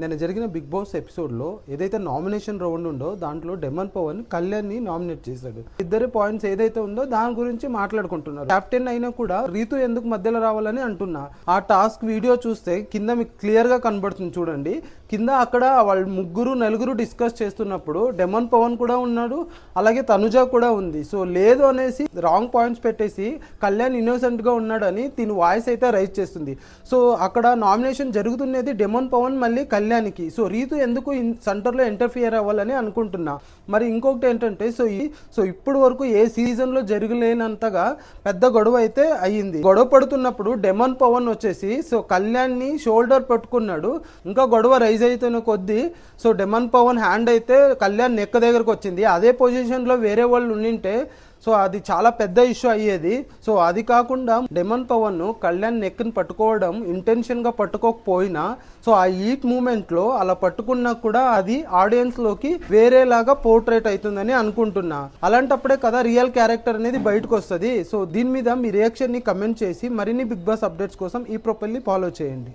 నిన్న జరిగిన big boss ఎపిసోడ్లో ఏదైతే నామినేషన్ రౌండ్ ఉందో దాంట్లో డెమన్ పవన్ కళ్యాణ్ని నామినేట్ చేశాడు. ఇద్దరి పాయింట్స్ ఏదైతే ఉందో దాని గురించి మాట్లాడుకుంటున్నారు. కెప్టెన్ అయినా కూడా రీతు ఎందుకు మధ్యలో రావాలని అంటున్నా. ఆ టాస్క్ వీడియో చూస్తే కింద మీకు క్లియర్గా కనబడుతుంది చూడండి. కింద అక్కడ వాళ్ళు ముగ్గురు నలుగురు డిస్కస్ చేస్తున్నప్పుడు డెమన్ పవన్ కూడా ఉన్నాడు అలాగే తనుజ కూడా ఉంది. సో లేదు అనేసి రాంగ్ పాయింట్స్ పెట్టేసి కళ్యాణ్ ఇన్నోసెంట్గా ఉన్నాడని దీని వాయిస్ అయితే రైజ్ చేస్తుంది. సో అక్కడ నామినేషన్ జరుగుతున్నది డెమన్ పవన్ మళ్ళీ కళ్యాణ్కి. సో రీతు ఎందుకు సెంటర్లో ఇంటర్ఫియర్ అవ్వాలని అనుకుంటున్నా. మరి ఇంకొకటి ఏంటంటే సో ఈ సో ఇప్పుడు వరకు ఏ సీజన్లో జరగలేనంతగా పెద్ద గొడవ అయితే అయ్యింది. గొడవ పడుతున్నప్పుడు డెమన్ పవన్ వచ్చేసి సో కళ్యాణ్ని షోల్డర్ పట్టుకున్నాడు. ఇంకా గొడవ రైజ్ అవుతున్న కొద్దీ సో డెమన్ పవన్ హ్యాండ్ అయితే కళ్యాణ్ నెక్క దగ్గరకు వచ్చింది. అదే పొజిషన్లో వేరే వాళ్ళు ఉండింటే సో అది చాలా పెద్ద ఇష్యూ అయ్యేది. సో అది కాకుండా డెమన్ పవన్ కళ్యాణ్ నెక్ని పట్టుకోవడం ఇంటెన్షన్గా పట్టుకోకపోయినా సో ఆ ఈట్ మూమెంట్లో అలా పట్టుకున్నా కూడా అది ఆడియన్స్లోకి వేరేలాగా పోర్ట్రేట్ అవుతుందని అనుకుంటున్నా. అలాంటప్పుడే కదా రియల్ క్యారెక్టర్ అనేది బయటకు వస్తుంది. సో దీని మీద మీ రియాక్షన్ని కమెంట్ చేసి మరిన్ని బిగ్ బాస్ అప్డేట్స్ కోసం ఈ ప్రొఫైల్ని ఫాలో చేయండి.